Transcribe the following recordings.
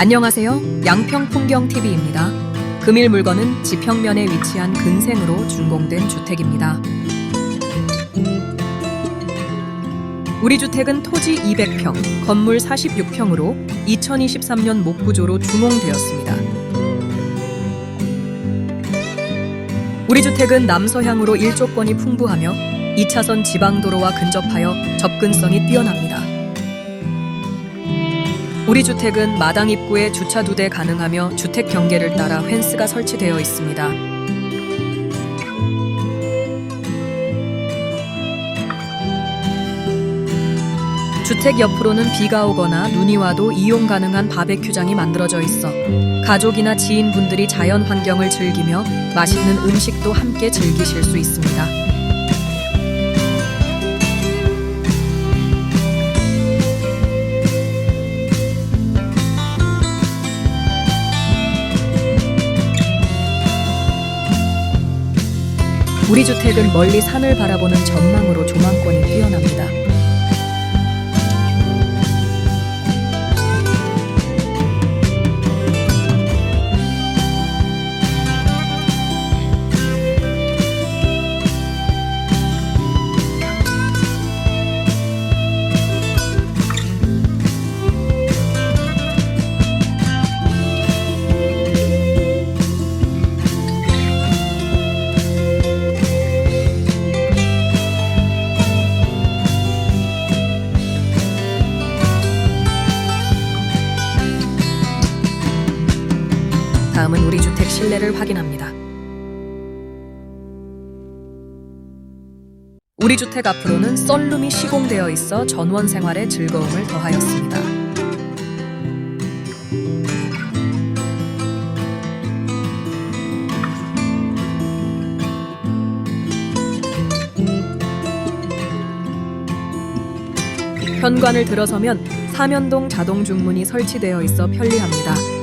안녕하세요. 양평풍경TV입니다. 금일 물건은 지평면에 위치한 근생으로 준공된 주택입니다. 우리 주택은 토지 200평, 건물 46평으로 2023년 목구조로 준공되었습니다. 우리 주택은 남서향으로 일조권이 풍부하며 2차선 지방도로와 근접하여 접근성이 뛰어납니다. 우리 주택은 마당 입구에 주차 두 대 가능하며 주택 경계를 따라 펜스가 설치되어 있습니다. 주택 옆으로는 비가 오거나 눈이 와도 이용 가능한 바베큐장이 만들어져 있어 가족이나 지인분들이 자연 환경을 즐기며 맛있는 음식도 함께 즐기실 수 있습니다. 우리 주택은 멀리 산을 바라보는 전망으로 조망권이 뛰어납니다. 다음은 우리 주택 실내를 확인합니다. 우리 주택 앞으로는 썬룸이 시공되어 있어 전원 생활에 즐거움을 더하였습니다. 현관을 들어서면 사면동 자동 중문이 설치되어 있어 편리합니다.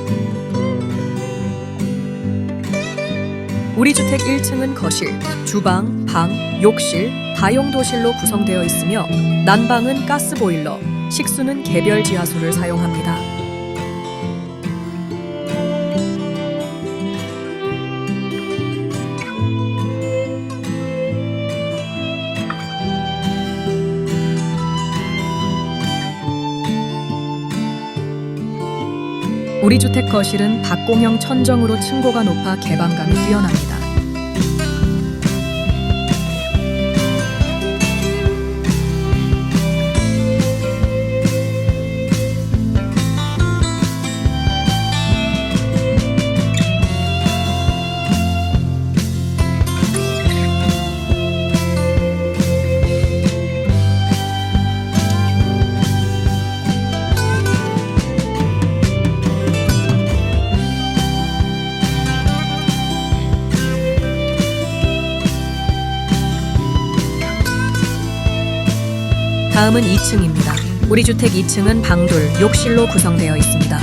우리 주택 1층은 거실, 주방, 방, 욕실, 다용도실로 구성되어 있으며 난방은 가스보일러, 식수는 개별 지하수를 사용합니다. 우리 주택 거실은 박공형 천정으로 층고가 높아 개방감이 뛰어납니다. 다음은 2층입니다. 우리 주택 2층은 방돌, 욕실로 구성되어 있습니다.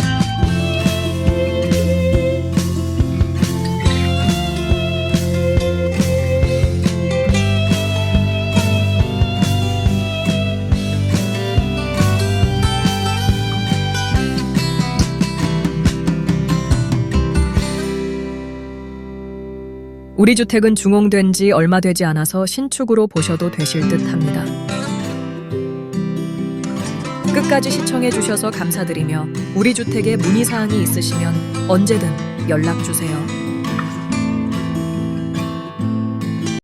우리 주택은 중공된 지 얼마 되지 않아서 신축으로 보셔도 되실 듯 합니다. 끝까지 시청해 주셔서 감사드리며 우리 주택에 문의 사항이 있으시면 언제든 연락 주세요.